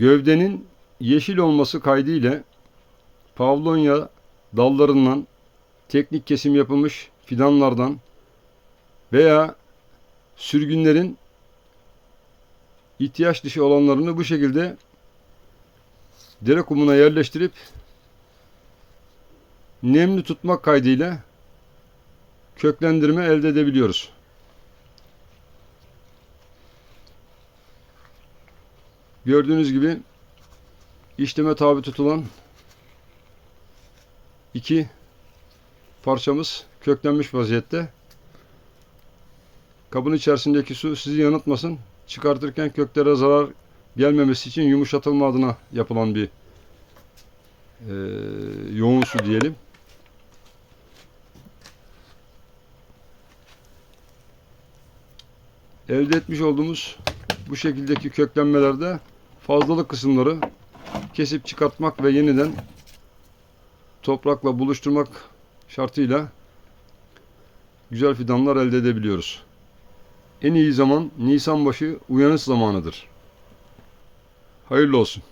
Gövdenin yeşil olması kaydıyla pavlonya dallarından teknik kesim yapılmış fidanlardan veya sürgünlerin ihtiyaç dışı olanlarını bu şekilde dere kumuna yerleştirip nemli tutmak kaydıyla köklendirme elde edebiliyoruz. Gördüğünüz gibi işleme tabi tutulan iki parçamız köklenmiş vaziyette. Kabın içerisindeki su sizi yanıltmasın. Çıkartırken köklere zarar gelmemesi için yumuşatılma adına yapılan bir eee, yoğun su diyelim. Elde etmiş olduğumuz bu şekildeki köklenmelerde fazlalık kısımları kesip çıkartmak ve yeniden toprakla buluşturmak şartıyla güzel fidanlar elde edebiliyoruz. En iyi zaman Nisan başı uyanış zamanıdır. Hayırlı olsun.